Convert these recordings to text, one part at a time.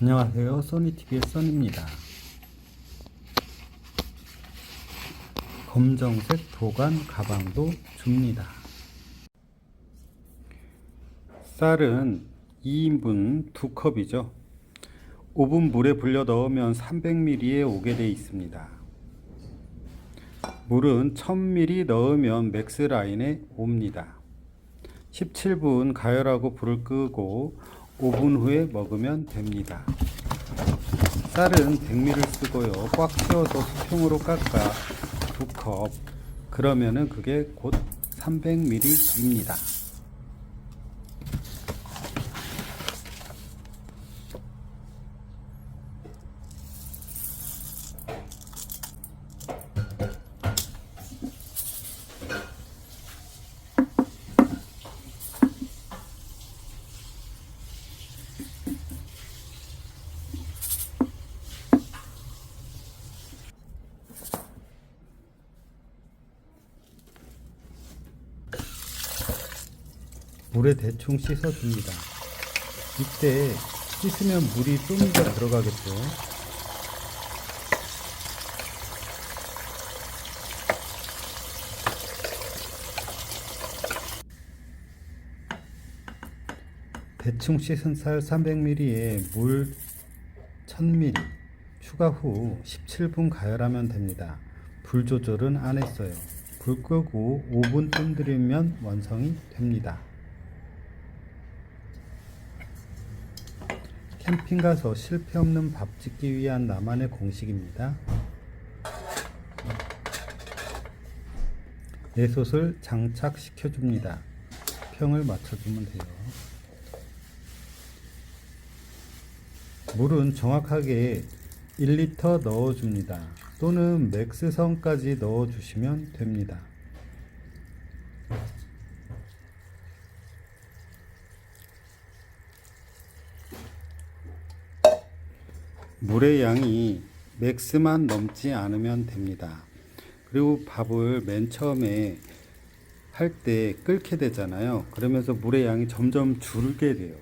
안녕하세요. 써니TV의 써니입니다. 검정색 도관 가방도 줍니다. 쌀은 2인분 2컵이죠. 5분 물에 불려 넣으면 300ml에 오게 되어 있습니다. 물은 1000ml 넣으면 맥스 라인에 옵니다. 17분 가열하고 불을 끄고 5분 후에 먹으면 됩니다. 쌀은 100ml 쓰고요. 꽉 채워서 수평으로 깎아 2컵. 그러면은 그게 곧 300ml입니다. 물에 대충 씻어줍니다. 이때 씻으면 물이 좀 더 들어가겠죠. 대충 씻은 쌀 300ml에 물 1000ml 추가 후 17분 가열하면 됩니다. 불 조절은 안 했어요. 불 끄고 5분 뜸들이면 완성이 됩니다. 캠핑 가서 실패 없는 밥 짓기 위한 나만의 공식입니다. 내솥을 장착시켜 줍니다. 평을 맞춰주면 돼요. 물은 정확하게 1리터 넣어줍니다. 또는 맥스선까지 넣어주시면 됩니다. 물의 양이 맥스만 넘지 않으면 됩니다. 그리고 밥을 맨 처음에 할 때 끓게 되잖아요. 그러면서 물의 양이 점점 줄게 돼요.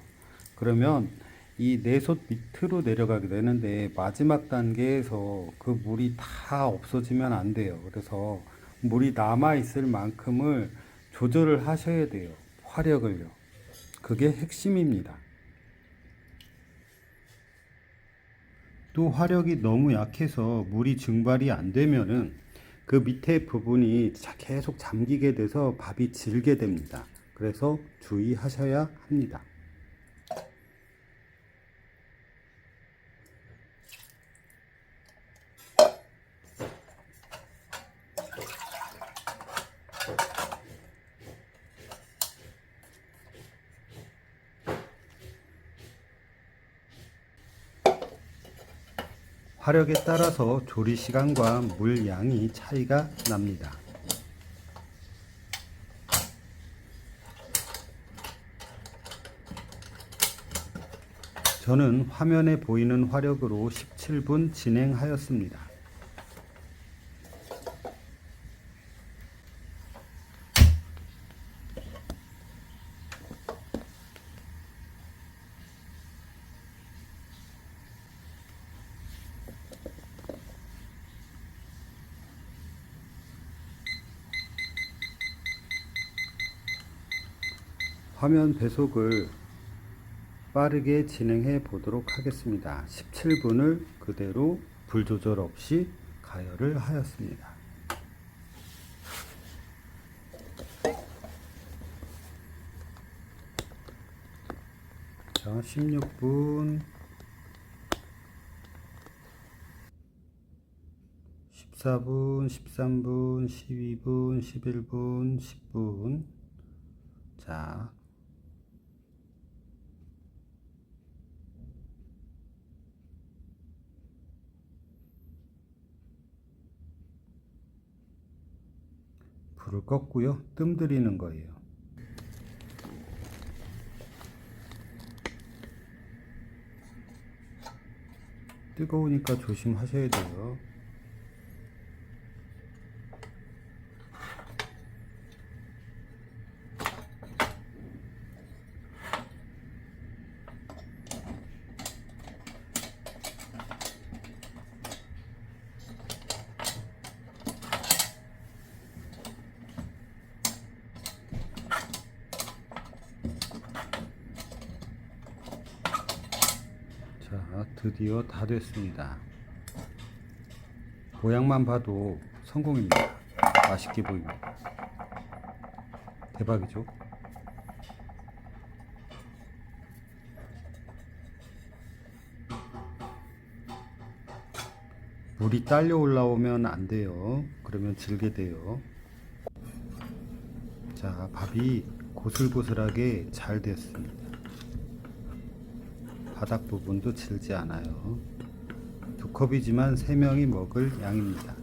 그러면 이 내솥 밑으로 내려가게 되는데 마지막 단계에서 그 물이 다 없어지면 안 돼요. 그래서 물이 남아 있을 만큼을 조절을 하셔야 돼요. 화력을요. 그게 핵심입니다. 또 화력이 너무 약해서 물이 증발이 안 되면은 그 밑에 부분이 자- 계속 잠기게 돼서 밥이 질게 됩니다. 그래서 주의하셔야 합니다. 화력에 따라서 조리 시간과 물 양이 차이가 납니다. 저는 화면에 보이는 화력으로 17분 진행하였습니다. 화면 배속을 빠르게 진행해 보도록 하겠습니다. 17분을 그대로 불 조절 없이 가열을 하였습니다. 자, 16분 14분, 13분, 12분, 11분, 10분. 자, 불을 껐고요. 뜸 들이는 거예요. 뜨거우니까 조심하셔야 돼요. 드디어 다 됐습니다. 모양만 봐도 성공입니다. 맛있게 보입니다. 대박이죠? 물이 딸려 올라오면 안 돼요. 그러면 질게 돼요. 자, 밥이 고슬고슬하게 잘 됐습니다. 바닥 부분도 질지 않아요. 두 컵이지만 세 명이 먹을 양입니다.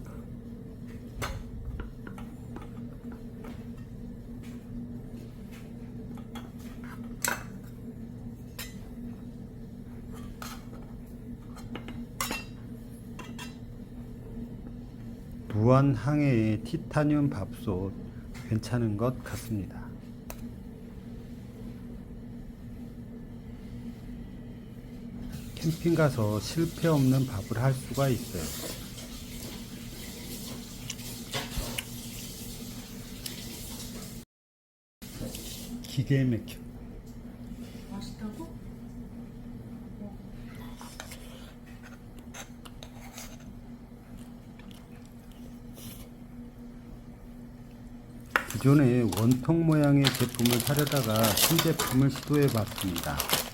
무한 항해의 티타늄 밥솥 괜찮은 것 같습니다. 캠핑 가서 실패 없는 밥을 할 수가 있어요. 기계 막혀. 맛있다고? 기존에 원통 모양의 제품을 사려다가 신제품을 시도해 봤습니다.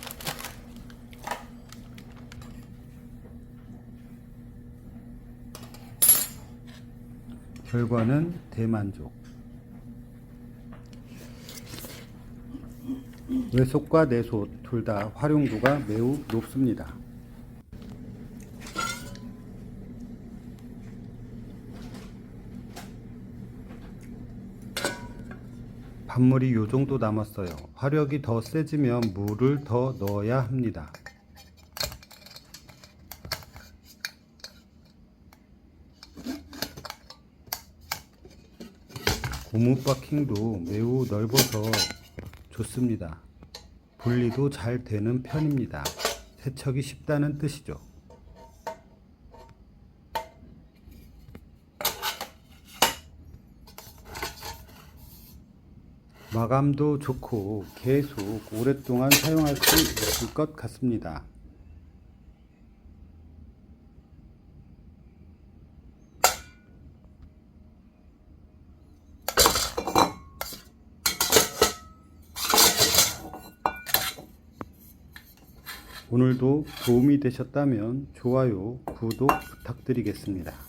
결과는 대만족. 외솥과 내솥 둘다 활용도가 매우 높습니다. 밥물이 요 정도 남았어요. 화력이 더 세지면 물을 더 넣어야 합니다. 고무 바킹도 매우 넓어서 좋습니다. 분리도 잘 되는 편입니다. 세척이 쉽다는 뜻이죠. 마감도 좋고 계속 오랫동안 사용할 수 있을 것 같습니다. 오늘도 도움이 되셨다면 좋아요, 구독 부탁드리겠습니다.